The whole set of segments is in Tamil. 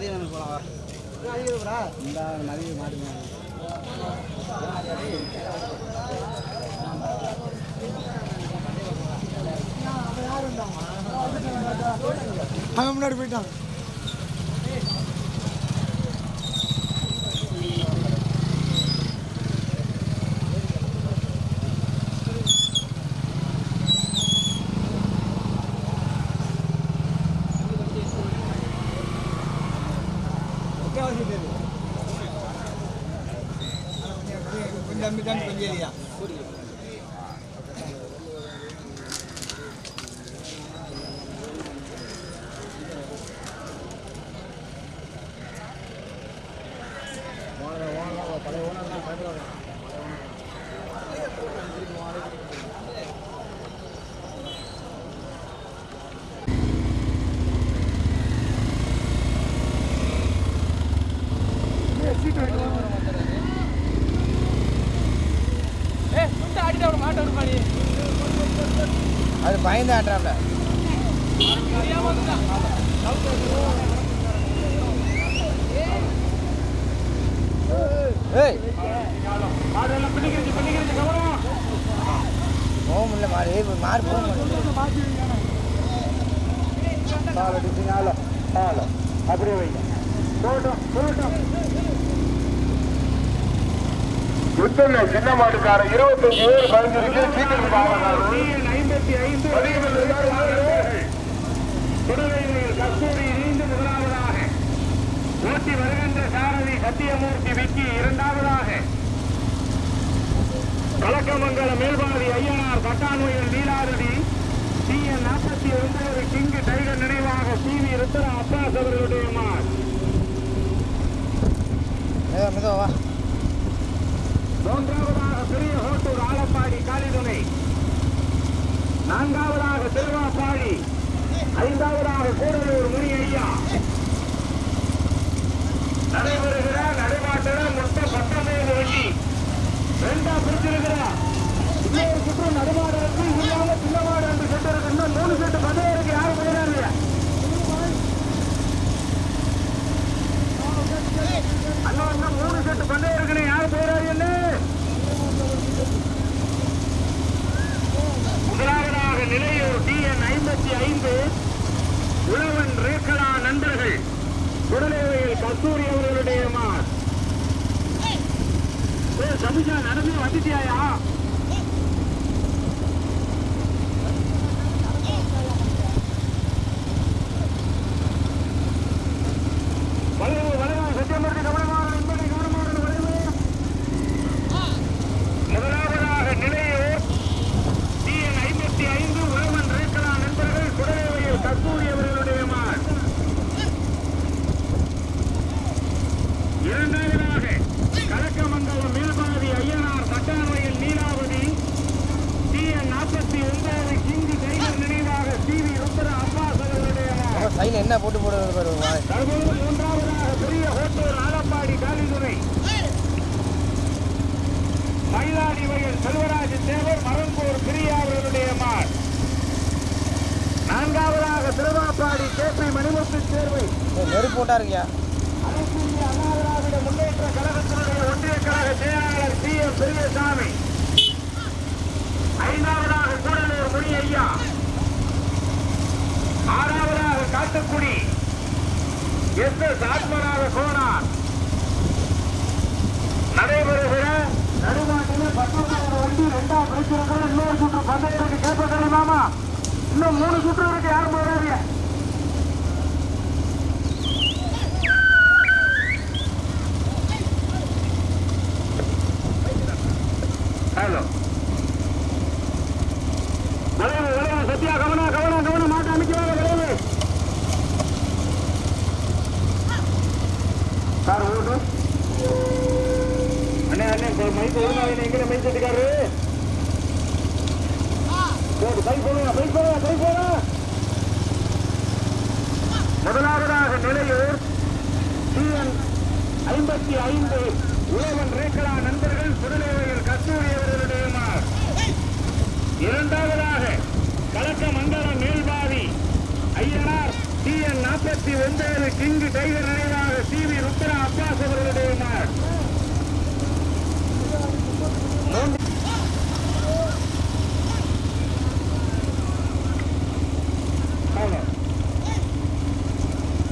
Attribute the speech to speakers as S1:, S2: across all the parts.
S1: மதியம் போகலாம் இந்த மதியம் மாட்டுங்க
S2: முன்னாடி போயிட்டான் கொஞ்சம் அம்பி தான் கொஞ்சம்
S1: அது பயந்து ஆட்டுறாப்ல. போக முடியல மாறு மாறு போக முடியல
S3: அப்படியே வைங்க. போகட்டும். யுத்தல்ல சின்ன மாட்டுக்கார இருபத்தஞ்சு பேர் சீக்கிரம் ஓட்டி வருகின்ற சாரதி சத்தியமூர்த்தி விக்கி இரண்டாவதாக. கலக்கமங்கல மேல்பாதி ஐயனார் கட்டாநோயில் நீலாரதி டி என் நாற்பத்தி ஒன்பது கிங்கு டைகர் நினைவாக சி வி ருத்ர அப்பாஸ் அவர்களுடைய மார்.
S1: மெதுவா
S3: மூன்றாவதாக பெரிய ஹோட்டூர் ஆலப்பாடி காலிதுணை நான்காவதாக திருவாப்பாடி. ஐந்தாவதாக கூடலூர் முனி ஐயா நடைபெறுகிற நடைமாட்டில் மொத்தம் பத்தொன்பது வண்டி. ரெண்டா பிரிச்சிருக்கிறா இன்னொரு சுற்று நடுமாடு இருக்கு இல்லாம சின்னமாடு என்று செட்டு மூணு செட்டு பதினேழு இருக்கு யாரும் போயிடாது அண்ணா இன்னும் மூணு செட்டு பந்தயம் இருக்குன்னு யாரும் போயிடாது முதலாவதாக நிலையூர் டி என் ஐம்பத்தி ஐந்து உழவன் ரேக்கலா நண்பர்கள் குடலேவையில் கஸ்தூரி அவர்களுடைய மார் ஏய், சபிஷா நடந்து வந்துட்டியாயா வளைவு வளைவு சத்தியமூர்த்தி கவனமாக நண்பனை கவனமாக வளைவு முதலாவதாக நிலையூர் டிஎன் ஐம்பத்தி ஐந்து உழவன் ரேக்கலா நண்பர்கள் குடலேவையில் கஸ்தூரி அவர்களுடைய மார் இரண்டாவதாக கலக்கமங்கலம் மேல்பாதி ஐயனார் பட்டாண்மையில் நீலாவதி டிஎன் நாற்பத்தி ஒன்பது கிங்கு டைகர் நினைவாக சி வி ருத்ர அப்பாஸ் அவர்களுடைய மார்
S1: சைடில் என்ன போட்டு போடுறது பாரு வா.
S3: தற்போது மூன்றாவதாக பெரிய ஹோட்டூர் ஆலப்பாடி காலிதுறை மயிலாடி வயல் செல்வராஜ் தேவர் மரம்பூர் பிரியா அவர்களுடைய மார் நான்காவதாக திருவாப்பாடி கேபி மணிமுத்து தேர்வை
S1: ஏய், நெருப்பு போட்டா இருக்கியா
S3: அனைத்து இந்திய அண்ணா திராவிட முன்னேற்ற கழகத்தினுடைய ஒன்றிய கழக செயலாளர் சி எம் பெரியசாமி ஐந்தாவதாக கூடலூர் முனி ஐயா சாத்துக்குடி எஸ் எஸ் ஆத்மநாத கோனார் நடைபெறுகிற நடுநாட்டிலே பத்தொன்பது வண்டி ரெண்டாம் பிடிச்சிருக்கிற இன்னொரு சுற்று பந்தயத்துக்கு கேட்ப தெரியுமாமா இன்னும் மூணு சுற்று இருக்கு யாரும் போறாங்க ஹலோ வளைவு வளைவு சத்யா கவனம் கவனம் கவனம் மாட்ட அமைக்கிறாங்க வளைவு சார் ஓட்டு அண்ணே அண்ணே கொஞ்சம் மைக் ஒழுங்கா வைங்க எங்கே போடு கை போடுங்க கை போடுங்க கை போடுங்க. முதலாவதாக நிலையூர் டிஎன் ஐம்பத்தி ஐந்து உழவன் ரேக்கலா நண்பர்கள் புதுநேவையில் கஸ்தூரி அவர்களுடைய இரண்டாவதாக கலக்க ஒன்பது கிங்கு டைகர் நினைவாக சி வி ருத்ரா அப்பாஸ் அவர்களுடைய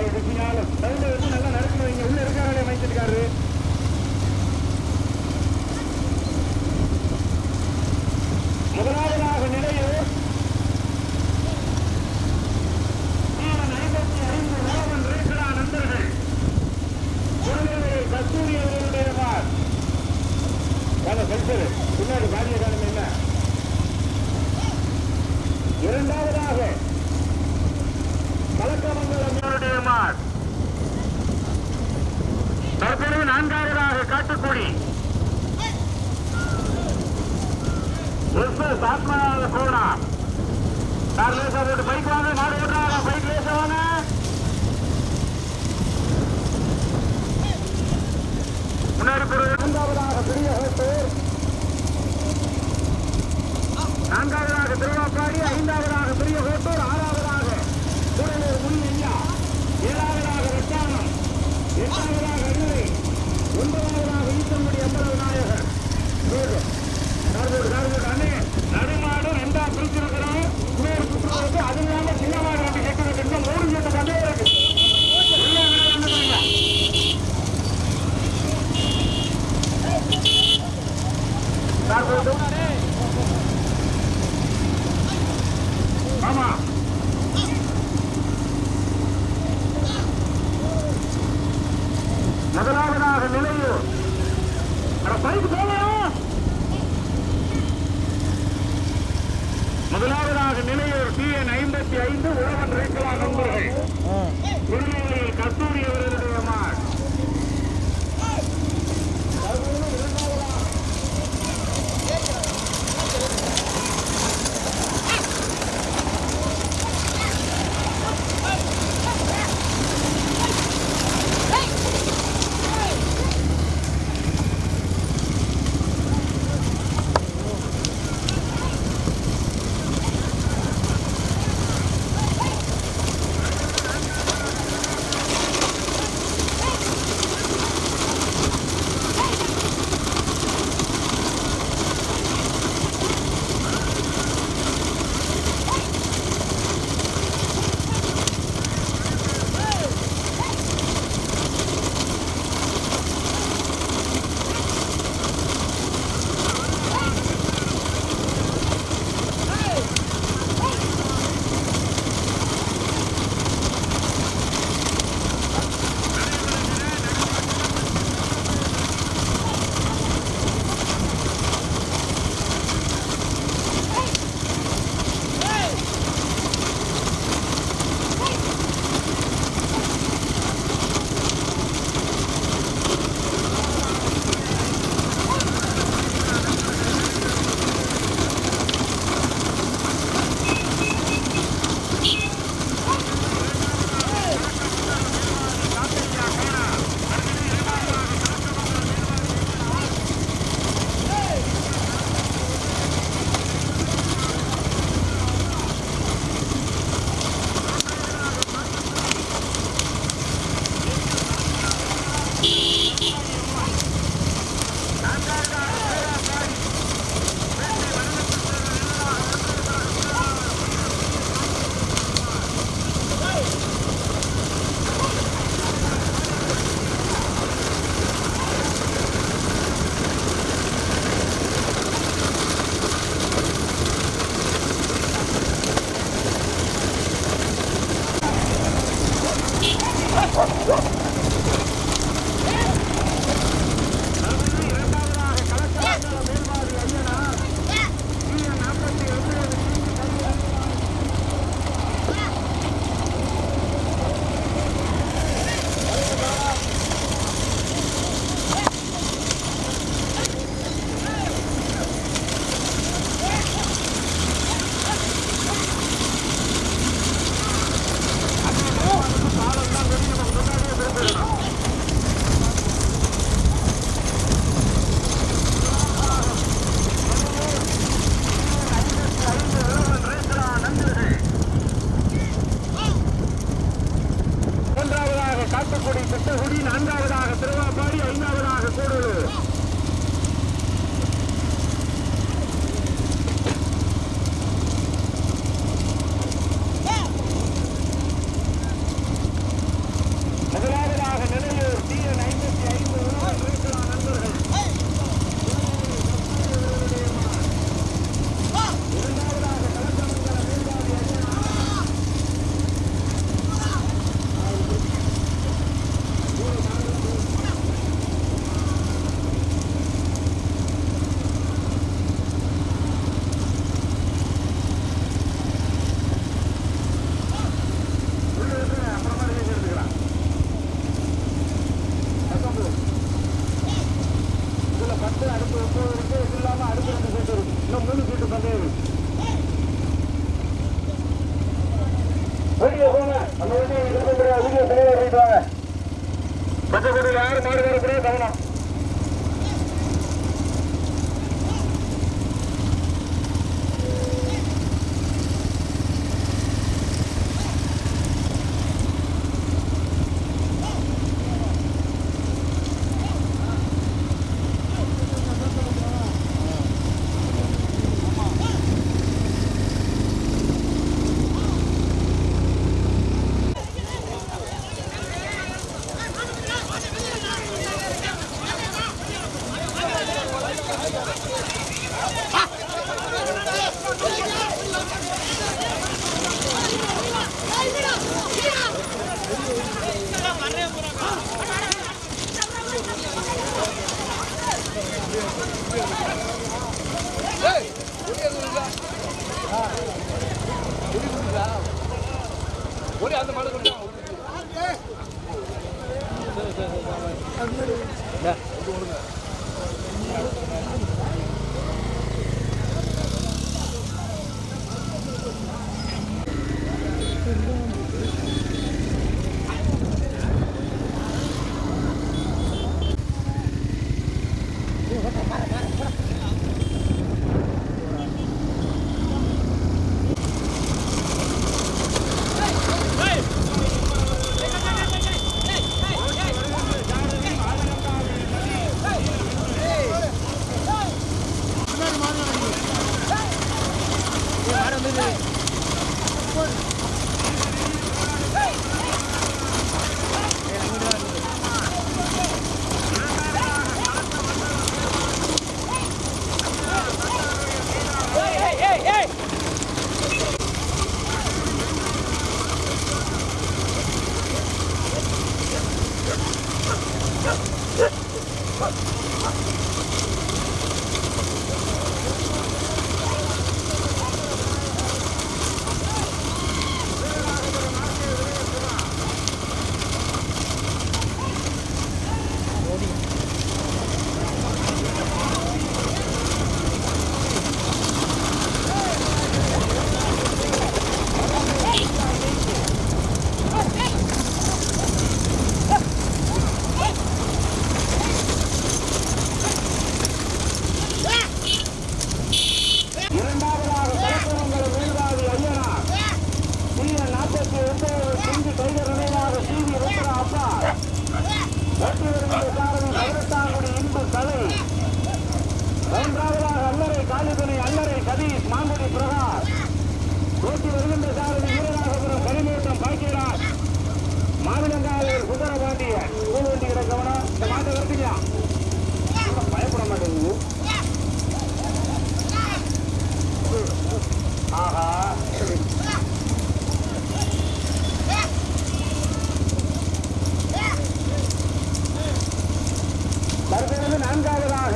S3: அவர் குச்சினாலும் சவுண்டை வச்சு நல்லா நடக்கணும். இங்க உள்ள இருக்காரே மைச்சிருக்காரு முதலாவதாக நிலையில் மாவன் ஐம்பத்தி ஐந்து மாவன் ரேகடா நண்பர்கள் குருநெல்வேலி கஸ்தூரி அவர்களுடைய மார் வாங்க பெருசரு பின்னாடி பாடிய காலம் என்ன இரண்டாவதாக கலக்கமங்கலம் அவருடைய மார் தற்போது நான்காவதாக காட்டுக்குடி எஸ் ஆத்மநாத கோடா கார் லேசா போட்டு பைக் வாங்க மாடு ஓட்டுறாங்க பைக் லேசா வாங்க முன்னாடி போற இரண்டாவதாக பெரிய ஹோட்டூர் நான்காவதாக திருவாப்பாடி ஐந்தாவதாக பெரிய ஹோட்டூர் ஆறாவதாக கூடலூர் முனியா ஏழாவதாக ரத்தானம் எட்டாவதாக அருளை ஒன்பதாவதாக ஈசம்படி அம்பல விநாயகர் அண்ணே நடுமாடு ரெண்டா பிரிச்சிருக்கிறோம் இன்னொரு சுற்று இருக்கு அது இல்லாம சின்ன மாடு ரெண்டு மூணு கண்டே இருக்கு. கார்போர்டு ஆமா முதலாவதாக நிலையூர் பைக் முதலாவதாக நிலையூர் டி என் ஐம்பத்தி ஐந்து உழவன் ரேக்கலா நண்பர்கள்
S1: ம்.
S3: திருநெல்வேலியில் கஸ்தூரி அவர்களுடைய பச்சைக்குடியில் யாரும் மாடு வரக்கூடாது கவனம். மாங்குடி பிரகாஷ் போட்டி வருகின்ற சாரதி வீரராகபுரம் கனிமூட்டம் பாக்கியராஜ் மாவிலங்காவூர் சுந்தரபாண்டியன் ஸ்கூல் வண்டி கிடக்கவனா இந்த மாட்டை வருத்தீங்களா பயப்பட மாட்டேங்குது. ஆஹா தற்பொழுது நான்காவதாக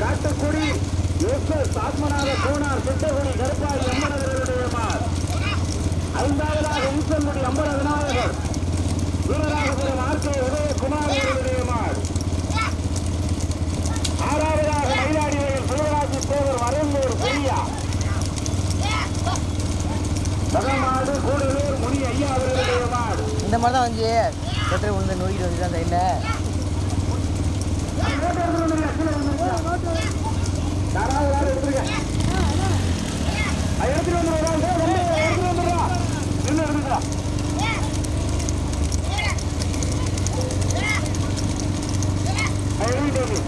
S3: காட்டுக்குடி எஸ் எஸ் ஆத்மநாத கோனார் சித்தகுடி கருப்பாய் அம்மனவர்களுடைய மார். ஐந்தாவதாக ஈசன்குடி அம்பல விநாயகர் வீரராகபுரம் ஆர் கே உதயகுமார் அவர்களுடைய மார். ஆறாவதாக மயிலாடிவயல் சிவராஜ் தேவர் வரம்பூர் பெரியா. மகமாடு கூடலூர் முனி ஐயா அவர்களுடைய மாடு
S1: இந்த மாதிரி தான் வந்து பெட்ரோல் விழுந்து நொறுக்கிட்டு வந்துச்சு அந்த சைடில்
S3: யாராவது யாரும் எடுத்துருங்க. எடுத்துட்டு வந்துடுறோம் எடுத்துட்டு வந்துடுறோம் நின்று எடுத்துடுறா எழுதிட்டு வந்து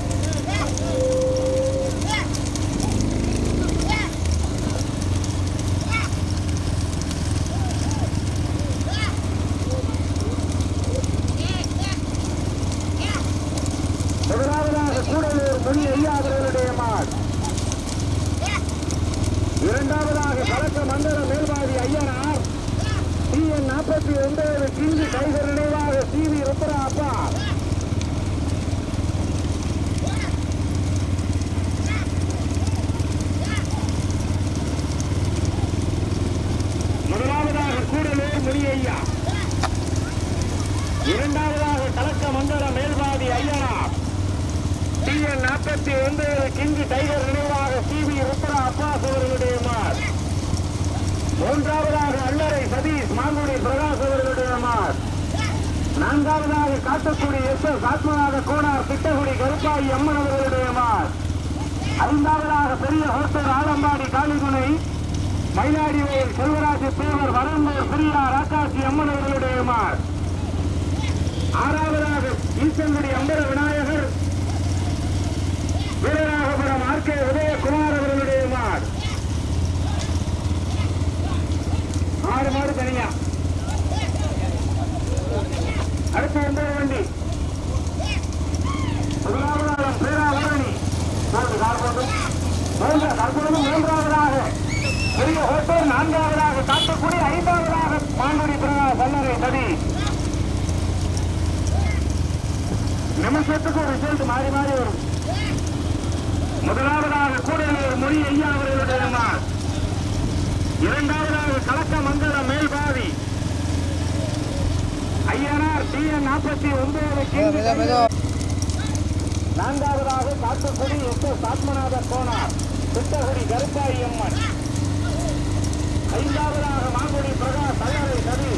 S3: இரண்டாவதாக கலக்க மண்டல மேல்வாதி ஐயனார். டி என் நாற்பத்தி ஒன்பது டிவி டைகர் நினைவாக டி வி ருத்ரா அப்பா முதலாவதாக கூடலூர் முனியையா. இரண்டாவதாக கலக்க மண்டல மேல்வாதி ஐயனார். டி நாற்பத்தி ஒன்பது கிங்கு டைகர் நினைவாக டி வி ருத்ரா அப்பாஸ் அவர்களுடைய மூன்றாவதாக அல்லரை சதீஷ் மாங்குடி பிரகாஷ் அவர்களுடைய நான்காவதாக காட்டுக்குடி எஸ் எஸ் ஆத்மநாத கோனார் திட்டகுடி கருப்பாய் அம்மன் அவர்களுடைய மார். ஐந்தாவதாக பெரிய ஹோட்டல் ஆலம்பாடி காளிதுணை மயிலாடிவேல் செல்வராஜ் தேவர் வரம்பூர் பெரியார் ஆகாசி அம்மன் அவர்களுடைய மார். ஆறாவதாக ஈசங்குடி அம்பர விநாயகர் வீரராகபுரம் ஆர் கே உதயகுமார் அவர்கள் மார் ஆறு மாடு தனியா. அடுத்து ஒன்பது வண்டி? முதலாவதாக பேராவரணி. மூன்று கார்போட்டும் மூன்று தற்பொழுது மூன்றாவதாக. பெரிய ஹோட்டல் நான்காவதாக. காட்டக்கூடிய ஐந்தாவதாக. மாங்குடி பிரகாஷ் சல்லரை சதி நிமிஷத்துக்கு ஒரு ரிசல்ட் மாறி மாறி வரும். முதலாவதாக கூடலூர் மொழி ஐயா அவர்களுடைய இரண்டாவதாக Kalakkamangalam Melpathi Ayyanar T N நாற்பத்தி ஒன்பது நான்காவதாக காட்டுக்குடி எஸ் எஸ் ஆத்மநாத கோனார் திட்டகுடி கருப்பாய் அம்மன். ஐந்தாவதாக மாங்குடி பிரகாஷ் தயாரை சதி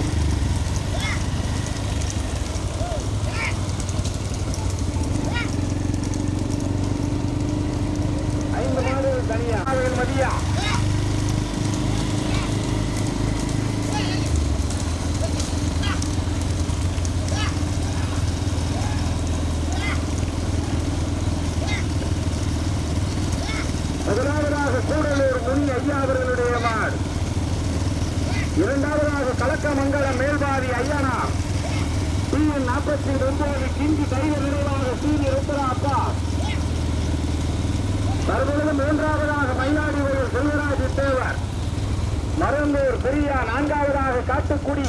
S3: ஐந்து மாடு தனியா. மதியா முதலாவதாக கூடலூர் முனி ஐயா அவர்களுடைய மாடு இரண்டாவதாக கலக்கமங்கலம் மேல்பாதி ஐயனா டிஎன் நாற்பத்தி ஒன்பது கிஞ்சி டைவர் நினைவாக சீனி ருத்ரா அப்பா தற்பொழுது மூன்றாவதாக மயிலாடி வயல் செல்வராஜ் தேவர் மருந்தூர் பெரியா நான்காவதாக காட்டுக்குடி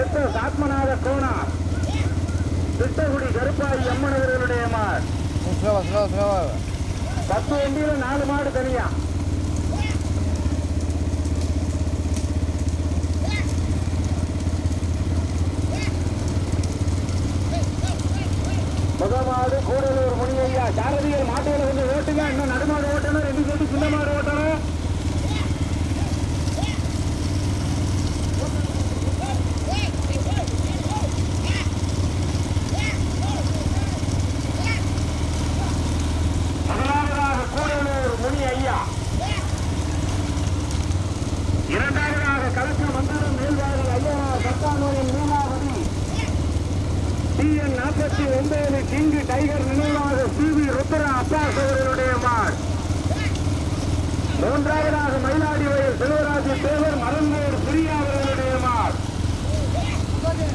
S3: எஸ் எஸ் ஆத்மநாத கோனார் திட்டகுடி கருப்பாய் அம்மன் அவர்களுடைய மாடு
S1: ஸ்லோவா ஸ்லோவா ஸ்லோவா
S3: பத்து வண்டியில நாலு மாடு தனியா? முதமாடு கூடலூர் முனியையா சாரதியர் மாட்டுகளை வந்து ஓட்டுங்க. இன்னும் நடுமாடு ஓட்டணும் ரெண்டு சேர்த்து சின்ன மாடு ஓட்டணும் முதலாவதாக கூடலூர் முனி ஐயா இரண்டாவதாக கலக்க மண்டலம் மேல்வாரி ஐயா சத்தானூரின் மீனாவதி டிஎன் நாற்பத்தி ஒன்பது கிங்கு டைகர் நினைவாக சி வி ருத்ரா அப்பாஸ் அவர்களுடைய மார் மூன்றாவதாக மயிலாடி வயல் செல்வராஜ் தேவர் மரங்கூர் பிரியா அவர்களுடைய மார்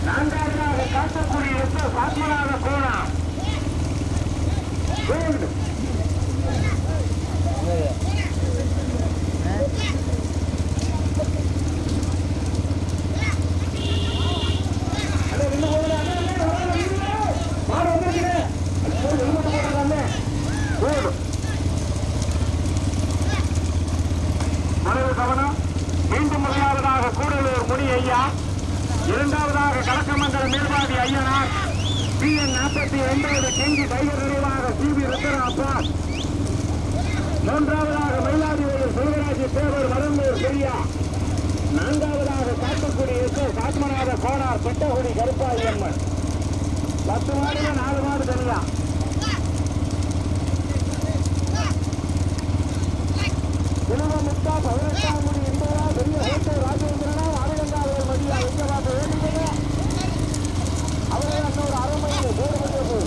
S3: நான்காவதாக காட்டுக்குடி எஸ் எஸ் ஆத்மநாத கோணா கோல்டு அண்ணே, நின்னு போகுது. அண்ணே, அண்ணே, வராத, நில்லு. மாடு வந்திருக்குது. அது போய் helmet போட்டுருங்க, அண்ணே. போடு. மனது கவனம் மீண்டும் முதலாவதாக கூடலூர் முனி ஐயா இரண்டாவதாக கலக்கமங்கலம் மேல்வாதி ஐயனார் பி என் நாற்பத்தி ஒன்பது கெஞ்சி டைகர் நினைவாக சி பி ருத்ரா மூன்றாவதாக மயிலாடுதுறை செல்வராஜ் தேவர் வரம்பூர் பெரியா. நான்காவதாக காட்டுக்குடி எஸ் எஸ் ஆத்மநாத கோனார் பெட்டகுடி கருப்பாய் பத்து மாடுல நாலு மாடு தனியா. திருவமுத்தா பதினெட்டாம் முடி என்பதால் பெரிய ஹோட்டல் ராஜேந்திரனால் ஆதிகங்கா அவர்கள் மதியா எங்க வேண்டும் வேண்டியது அவரே அன்னொரு அரை மணி போடு மணி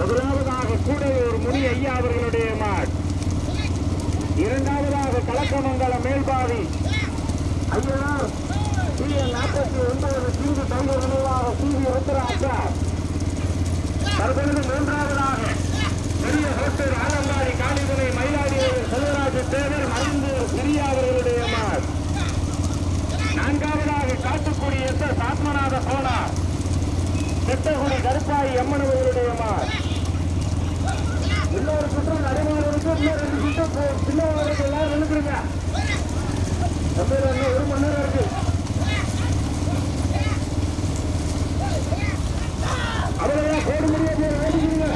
S3: முதலாவதாக கூடையூர் முனி ஐயா அவர்களுடைய மாட் இரண்டாவதாக கலக்கமங்கல மேல்பாதி ஐயனார் சிஎன் நாற்பத்தி ஒன்பது தீங்கு தமிழ் நினைவாக சிவி உத்தராஜார் தற்பொழுது மூன்றாவதாக பெரிய ஹோட்டல் ஆலங்காடி காணிதுணை மயிலாடி செல்வராஜ தேவர் மருந்து பிரியா அவர்களுடைய மார் நான்காவதாக காட்டுக்குடி எஸ் எஸ் ஆத்மநாத சோனார் திட்டக்குடி கருப்பாய் அம்மன் அவர்களுடைய மார் இன்னொரு சுற்றம் நடைமுறைக்கு இன்னொரு ரெண்டு சுற்றம் எல்லாரும் ஒரு மணி நேரம் இருக்கு அவ்வளவுதான் போட முடியாது வேண்டிக்கிறீங்க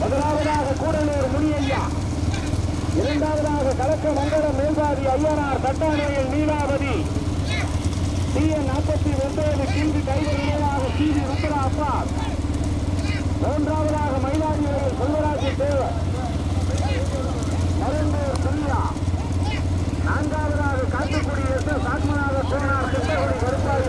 S3: முதலாவதாக கூடலூர் முனியையா இரண்டாவதாக கலக்க மேல்பாதி ஐயனார் நீலாவதி நாற்பத்தி ஒன்பது கிங்கு கைவர் நிலையாக சிவி ருத்ரா அப்பா மூன்றாவதாக மயிலாடுதுறையில் செல்வராஜ் தேவர். நான்காவதாக காட்டுக்குடி எஸ் எஸ் ஆத்மநாத சோனார் சித்தகுடி கருப்பாதி